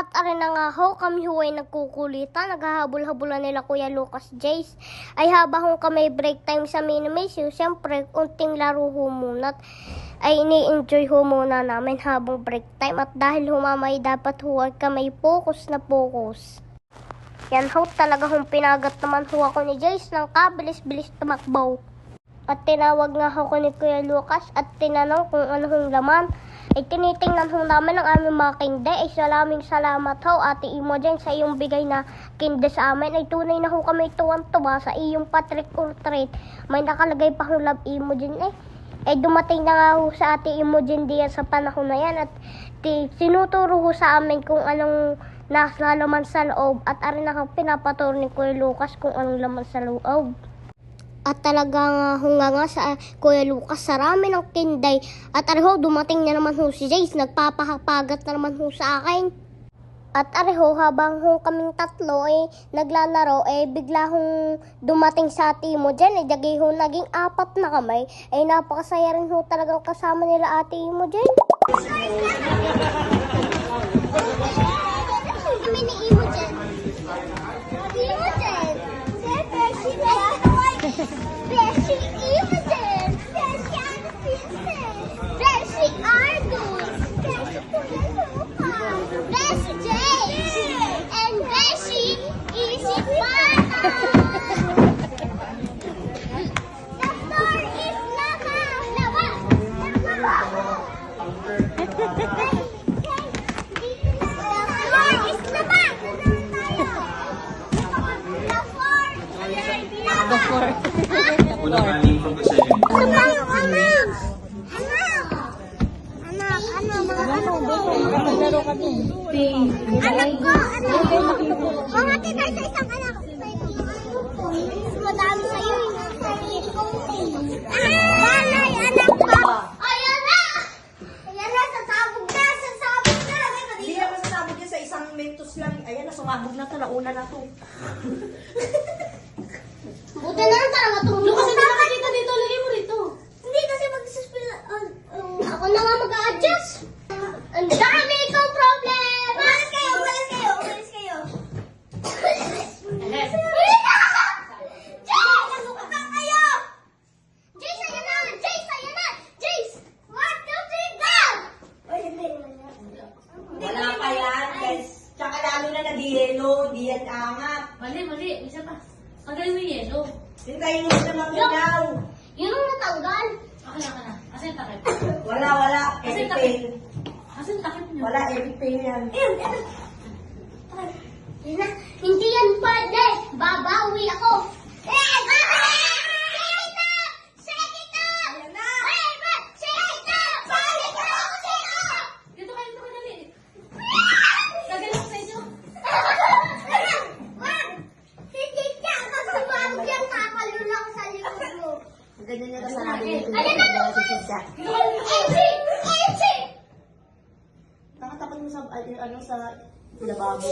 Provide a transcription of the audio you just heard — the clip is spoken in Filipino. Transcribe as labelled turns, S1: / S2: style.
S1: At arin na nga ho, kami ho ay nagkukulitan, naghahabol-habulan nila Kuya Lucas Jace. Ay habang ho kami break time sa Minimaze, siyempre, unting laro ho muna. Ay ini-enjoy ho muna namin habang break time. At dahil humamay dapat ho ay kami focus na focus. Yan ho, talaga hong pinagat naman ho ako ni Jace ng kabilis-bilis tumakbo. At tinawag nga ako ni Kuya Lucas at tinanong kung ano hong laman. Ay tinitingnan ho namin ang aming mga kinde. Ay salaming salamat ho, Ate Imogen, sa iyong bigay na kinde sa amin. Ay tunay na ho kami tuwan-tuwa sa iyong patrick or treat. May nakalagay pa hong love Imogen eh. Eh dumating na nga ho sa Ate Imogen Diaz sa panahon na yan at ti, sinuturo ho sa amin kung anong nasa laman sa loob at arin na ho pinapaturo ni Kuya Lucas kung anong laman sa loob. At talaga nga hunga nga sa ah, Kuya Lucas, sarami ng tinday. At areho, dumating na naman ho si Jace, nagpapahapagat na naman ho sa akin. At areho, habang ho kaming tatlo eh, naglalaro, eh bigla hong dumating sa ate mo dyan, eh dagi ho naging apat na kamay. Eh napakasaya rin ho talagang kasama nila ate mo dyan. Beshi Imogen! The floor!
S2: Unang anim from the
S1: anak! Anak! Anak, ano, mga ano,
S3: Maglaro kami.
S1: Anak ko, anak ko! Mga tita sa isang anak. Madami sa'yo Walay, anak ko! Ayan na! Ayan na, sasabog na, sasabog na!
S3: Hindi naman sasabog yan sa isang mentos lang. Ayan na, sumabog na to. Nauna na to.
S1: Buti na lang talaga itong
S3: Lucas, hindi nakakita dito. Lagay mo rito.
S1: Hindi kasi magsaspil... Uh, um, ako na nga mag-a-adjust. Ang dami kong problem! Umalis kayo! Umalis kayo! Umalis kayo! Saan kayo? Na! Na!
S3: Wala pa yan, guys. Tsaka lalo na nag-yelo. Hindi yan angat.
S4: Mali, mali. Isa pa. Tanggalin mo yung yellow.
S3: Hintayin mo mo daw.
S1: Yun ang natanggal.
S4: Okay na ka na. Asan yung takip?
S3: Wala, wala.
S4: Kasi takip. Asan yung takip niyo?
S3: Wala, fail yan.
S1: Ayun, ayun. Hindi yan pwede. Babawi ako. Eh, babawi! Sige na! Sige na!
S3: Ayan na.
S1: Ay, ba? Sige na! Balik na ako sa'yo!
S4: Dito kayo, dito kayo, dali. Tagal ako sa inyo.
S1: Wag! Hindi ka kasi sumabog yan. Kakalula ko sa likod mo.
S3: Ganyan niya na sanabi nito.
S1: Ayun na, Lucas! Echi! Echi!
S3: Nakatapat mo sa, ano, sa lababo.